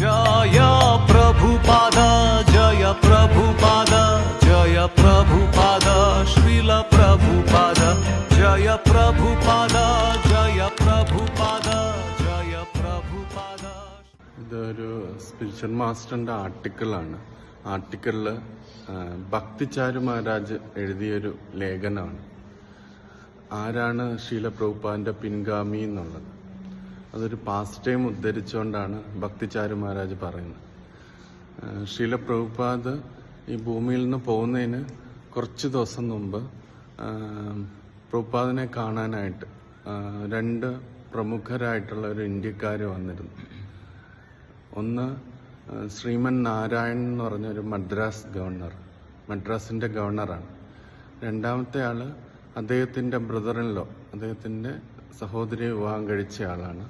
ജയ പ്രഭുപാദ ജയ പ്രഭുപാദ ജയ പ്രഭുപാദ പ്രഭുപാദ ജയ പ്രഭുപാദ ജയ പ്രഭുപാദ ജയ പ്രഭുപാദ ഇതൊരു സ്പിരിച്വൽ മാസ്റ്ററിന്റെ ആർട്ടിക്കിളാണ് ആർട്ടിക്കിളിൽ ഭക്തിചാരു മഹാരാജ് എഴുതിയൊരു ലേഖനമാണ്. ആരാണ് ശീലപ്രഭുപാദന്റെ പിൻഗാമി എന്നുള്ളത്? അതൊരു പാസ്റ്റ് ടൈം ഉദ്ധരിച്ചുകൊണ്ടാണ് ഭക്തിചാരു മഹാരാജ് പറയുന്നത്. ശീല പ്രഭുപാദ് ഈ ഭൂമിയിൽ നിന്ന് പോകുന്നതിന് കുറച്ച് ദിവസം മുമ്പ് പ്രഭുപാദിനെ കാണാനായിട്ട് രണ്ട് പ്രമുഖരായിട്ടുള്ള ഒരു ഇന്ത്യക്കാർ വന്നിരുന്നു. ഒന്ന് ശ്രീമൻ നാരായൺ എന്ന് പറഞ്ഞൊരു മദ്രാസ് ഗവർണർ മദ്രാസിന്റെ ഗവർണറാണ്. രണ്ടാമത്തെ ആൾ അദ്ദേഹത്തിന്റെ ബ്രദറിൻലോ അദ്ദേഹത്തിന്റെ സഹോദരി വിവാഹം കഴിച്ച ആളാണ്.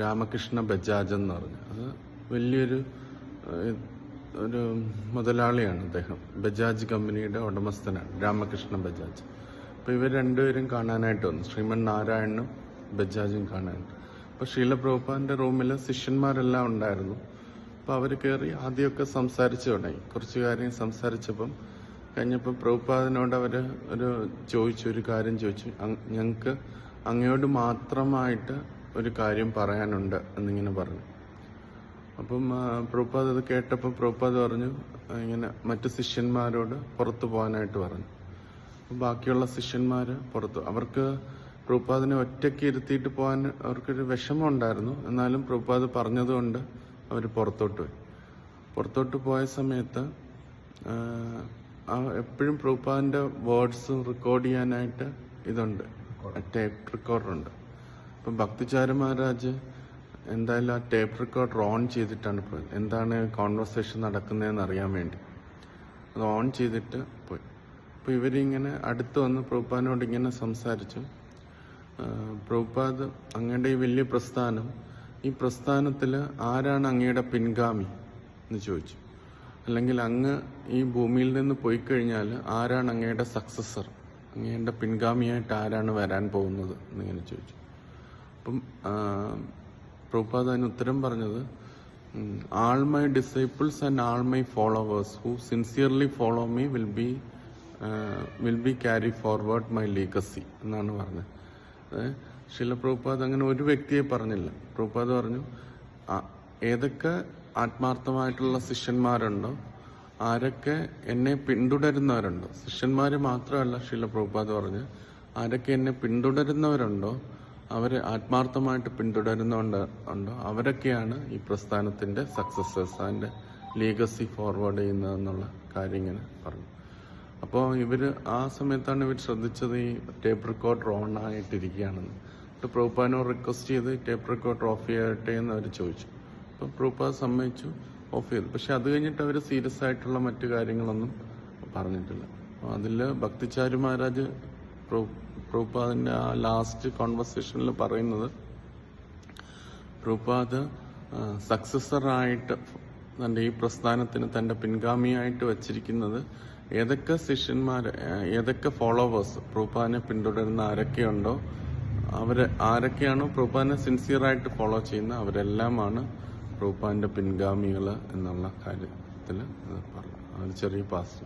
രാമകൃഷ്ണ ബജാജ് എന്ന് പറഞ്ഞു. അത് വലിയൊരു ഒരു മുതലാളിയാണ് അദ്ദേഹം. ബജാജ് കമ്പനിയുടെ ഉടമസ്ഥനാണ് രാമകൃഷ്ണ ബജാജ്. അപ്പൊ ഇവർ രണ്ടുപേരും കാണാനായിട്ട് വന്നു. ശ്രീമൻ നാരായണനും ബജാജും കാണാനായിട്ട്. അപ്പൊ ശീലപ്രഭുപാന്റെ റൂമിൽ ശിഷ്യന്മാരെല്ലാം ഉണ്ടായിരുന്നു. അപ്പൊ അവർ കയറി ആദ്യമൊക്കെ സംസാരിച്ചു തുടങ്ങി. കുറച്ചു കാര്യം സംസാരിച്ചപ്പം കഴിഞ്ഞപ്പോൾ പ്രഭുപാദിനോട് അവർ ഒരു ചോദിച്ചു ഒരു കാര്യം ചോദിച്ചു. ഞങ്ങൾക്ക് അങ്ങയോട് മാത്രമായിട്ട് ഒരു കാര്യം പറയാനുണ്ട് എന്നിങ്ങനെ പറഞ്ഞു. അപ്പം പ്രഭുപാദ് അത് കേട്ടപ്പോൾ പ്രഭുപാദ് പറഞ്ഞു ഇങ്ങനെ മറ്റു ശിഷ്യന്മാരോട് പുറത്തു പോകാനായിട്ട് പറഞ്ഞു. അപ്പം ബാക്കിയുള്ള ശിഷ്യന്മാർ പുറത്തു അവർക്ക് പ്രഭുപാദിനെ ഒറ്റയ്ക്ക് ഇരുത്തിയിട്ട് പോകാൻ അവർക്കൊരു വിഷമം ഉണ്ടായിരുന്നു എന്നാലും പ്രഭുപാദ് പറഞ്ഞതുകൊണ്ട് അവർ പുറത്തോട്ട് പോയി. പുറത്തോട്ട് പോയ സമയത്ത് എപ്പോഴും പ്രഭുപാദിന്റെ വേർഡ്സ് റെക്കോർഡ് ചെയ്യാനായിട്ട് ഇതുണ്ട്. ടേപ്പ് റെക്കോർഡറുണ്ട് അപ്പം ഭക്തിചാര മഹാരാജ് എന്തായാലും ആ ടേപ്പ് റെക്കോർഡർ ഓൺ ചെയ്തിട്ടാണ് പോയത്. എന്താണ് കോൺവെർസേഷൻ നടക്കുന്നതെന്ന് അറിയാൻ വേണ്ടി. അത് ഓൺ ചെയ്തിട്ട് പോയി. അപ്പോൾ ഇവരിങ്ങനെ അടുത്ത് വന്ന് പ്രഭുപാദിനോട് ഇങ്ങനെ സംസാരിച്ചു. പ്രഭുപാദ് അങ്ങയുടെ ഈ വലിയ പ്രസ്ഥാനം ഈ പ്രസ്ഥാനത്തിൽ ആരാണ് അങ്ങയുടെ പിൻഗാമി എന്ന് ചോദിച്ചു. അല്ലെങ്കിൽ അങ്ങ് ഈ ഭൂമിയിൽ നിന്ന് പോയി കഴിഞ്ഞാൽ ആരാണ് അങ്ങയുടെ സക്സസർ അങ്ങയുടെ പിൻഗാമിയായിട്ട് ആരാണ് വരാൻ പോകുന്നത് എന്നിങ്ങനെ ചോദിച്ചു. അപ്പം പ്രഭുപാദ അതിന് ഉത്തരം പറഞ്ഞത് all my disciples and all my followers who sincerely follow me will be will be carry forward my legacy എന്നാണ് പറഞ്ഞത്. ശില പ്രഭുപാദ് അങ്ങനെ ഒരു വ്യക്തിയെ പറഞ്ഞില്ല. പ്രഭുപാദ് പറഞ്ഞു ഏതൊക്കെ ആത്മാർത്ഥമായിട്ടുള്ള ശിഷ്യന്മാരുണ്ടോ ആരൊക്കെ എന്നെ പിന്തുടരുന്നവരുണ്ടോ ശിഷ്യന്മാർ മാത്രമല്ല ശില പ്രഭുപാദ് പറഞ്ഞ് ആരൊക്കെ എന്നെ പിന്തുടരുന്നവരുണ്ടോ അവരെ ആത്മാർത്ഥമായിട്ട് പിന്തുടരുന്നുണ്ട് ഉണ്ടോ? അവരൊക്കെയാണ് ഈ പ്രസ്ഥാനത്തിന്റെ സക്സസേഴ്സ് അതിന്റെ ലീഗസി ഫോർവേഡ് ചെയ്യുന്നതെന്നുള്ള കാര്യം ഇങ്ങനെ പറഞ്ഞു. അപ്പോൾ ഇവർ ആ സമയത്താണ് ഇവർ ശ്രദ്ധിച്ചത് ഈ ടേപ്പ് റെക്കോർഡർ ഓൺ ആയിട്ടിരിക്കുകയാണെന്ന്. എന്നിട്ട് പ്രൂപ്പാനോ റിക്വസ്റ്റ് ചെയ്ത് ടേപ്പ് റെക്കോർഡർ ഓഫ് ചെയ്യട്ടെ എന്ന് അവർ ചോദിച്ചു. അപ്പോൾ പ്രൂപ്പ സമ്മതിച്ചു ഓഫ് ചെയ്തു. പക്ഷെ അത് കഴിഞ്ഞിട്ട് അവർ സീരിയസ് ആയിട്ടുള്ള മറ്റു കാര്യങ്ങളൊന്നും പറഞ്ഞിട്ടില്ല. അതിൽ ഭക്തിചാരു മഹാരാജ് പ്രഭു- പ്രഭുപാദിന്റെ ആ ലാസ്റ്റ് കോൺവെർസേഷനിൽ പറയുന്നത് പ്രഭുപാദ് സക്സസറായിട്ട് തന്റെ ഈ പ്രസ്ഥാനത്തിന് തന്റെ പിൻഗാമിയായിട്ട് വച്ചിരിക്കുന്നത് ഏതൊക്കെ ശിഷ്യന്മാർ ഏതൊക്കെ ഫോളോവേഴ്സ് പ്രഭുപാദിനെ പിന്തുടരുന്ന ആരൊക്കെയുണ്ടോ അവരെ ആരൊക്കെയാണോ പ്രഭുപാദിനെ സിൻസിയറായിട്ട് ഫോളോ ചെയ്യുന്ന അവരെല്ലാമാണ് പ്രഭുപാദിന്റെ പിൻഗാമികൾ എന്നുള്ള കാര്യത്തിൽ പറഞ്ഞു ചെറിയ പാസ്.